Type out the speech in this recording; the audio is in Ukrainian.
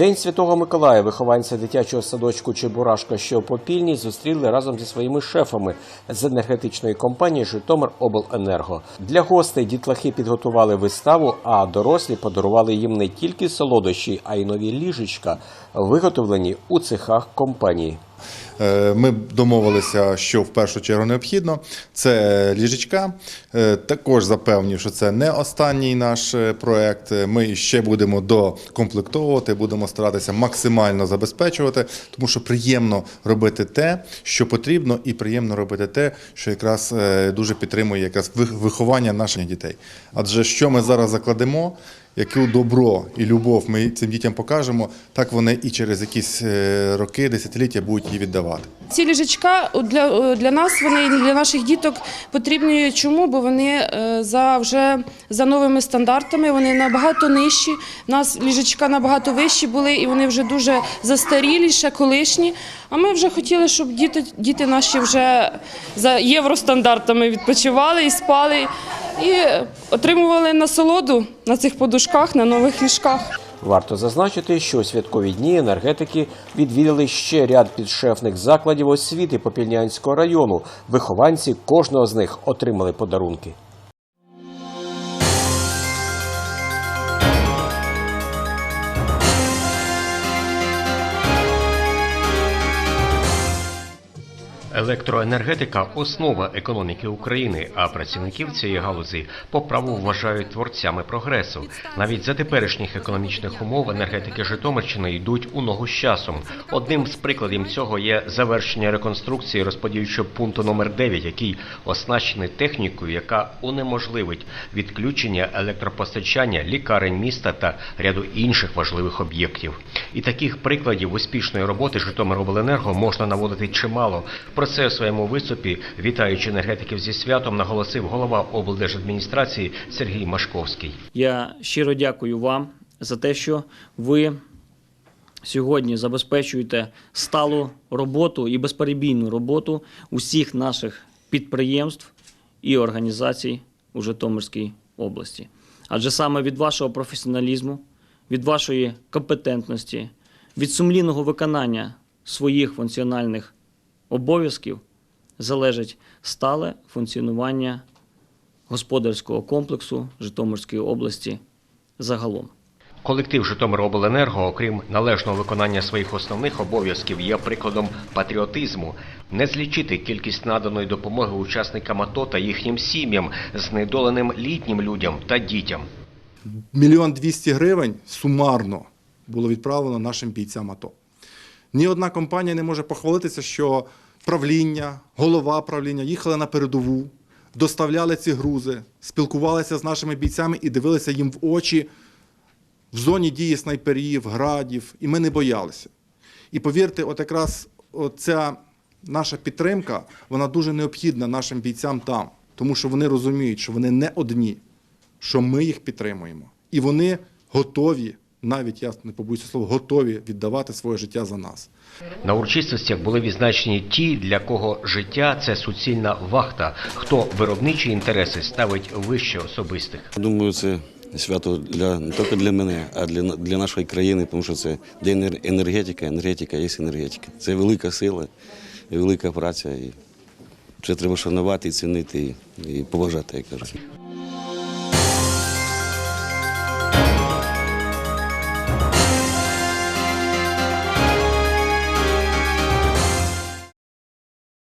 День Святого Миколая вихованці дитячого садочку Чебурашка, що Попільні, зустріли разом зі своїми шефами з енергетичної компанії Житомир Обленерго. Для гостей дітлахи підготували виставу, а дорослі подарували їм не тільки солодощі, а й нові ліжечка, виготовлені у цехах компанії. Е, Ми домовилися, що в першу чергу необхідно. Це ліжечка. Е, Також запевнив, що це не останній наш е, проект. Ми ще будемо докомплектовувати, будемо старатися максимально забезпечувати, тому що приємно робити те, що потрібно, і приємно робити те, що якраз дуже підтримує якраз вих- виховання наших дітей. Адже що ми зараз закладемо, яке добро і любов ми цим дітям покажемо, так вони і через якісь е, роки, десятиліття будуть її віддавати. Ці ліжечка для, для нас, вони для наших діток потрібні. Чому? Бо вони е, за вже за новими стандартами, вони набагато нижчі. У нас ліжечка набагато вищі були, і вони вже дуже застарілі, ще колишні. А ми вже хотіли, щоб діти, діти наші вже за євростандартами відпочивали і спали, і отримували насолоду на цих подушках, на нових ліжках. Варто зазначити, що святкові дні енергетики відвідали ще ряд підшефних закладів освіти Попільнянського району. Вихованці кожного з них отримали подарунки. Електроенергетика основа економіки України, а працівників цієї галузі по праву вважають творцями прогресу. Навіть за теперішніх економічних умов енергетики Житомирщини йдуть у ногу з часом. Одним з прикладів цього є завершення реконструкції розподільчого пункту номер 9 який оснащений технікою, яка унеможливить відключення електропостачання лікарень міста та ряду інших важливих об'єктів. І таких прикладів успішної роботи Житомиробленерго можна наводити чимало. Про це у своєму виступі, вітаючи енергетиків зі святом, наголосив голова облдержадміністрації Сергій Машковський. Я щиро дякую вам за те, що ви сьогодні забезпечуєте сталу роботу і безперебійну роботу усіх наших підприємств і організацій у Житомирській області. Адже саме від вашого професіоналізму, від вашої компетентності, від сумлінного виконання своїх функціональних обов'язків залежить стале функціонування господарського комплексу Житомирської області загалом. Колектив Житомиробленерго, окрім належного виконання своїх основних обов'язків, є прикладом патріотизму. Не злічити кількість наданої допомоги учасникам АТО та їхнім сім'ям, знедоленим літнім людям та дітям. Мільйон двісті гривень сумарно було відправлено нашим бійцям АТО. Ні одна компанія не може похвалитися, що правління, голова правління їхали на передову, доставляли ці грузи, спілкувалися з нашими бійцями і дивилися їм в очі в зоні дії снайперів, градів, і ми не боялися. І повірте, от якраз ця наша підтримка, вона дуже необхідна нашим бійцям там, тому що вони розуміють, що вони не одні, що ми їх підтримуємо. І вони готові, навіть я не побоюся слова, готові віддавати своє життя за нас. На урочистостях були відзначені ті, для кого життя це суцільна вахта, хто виробничі інтереси ставить вище особистих. Думаю, це свято для не тільки для мене, а для, для нашої країни, тому що це день енергетика, енергетика є енергетика. Це велика сила, велика праця. І це треба шанувати, і цінити і, і поважати, як кажуть.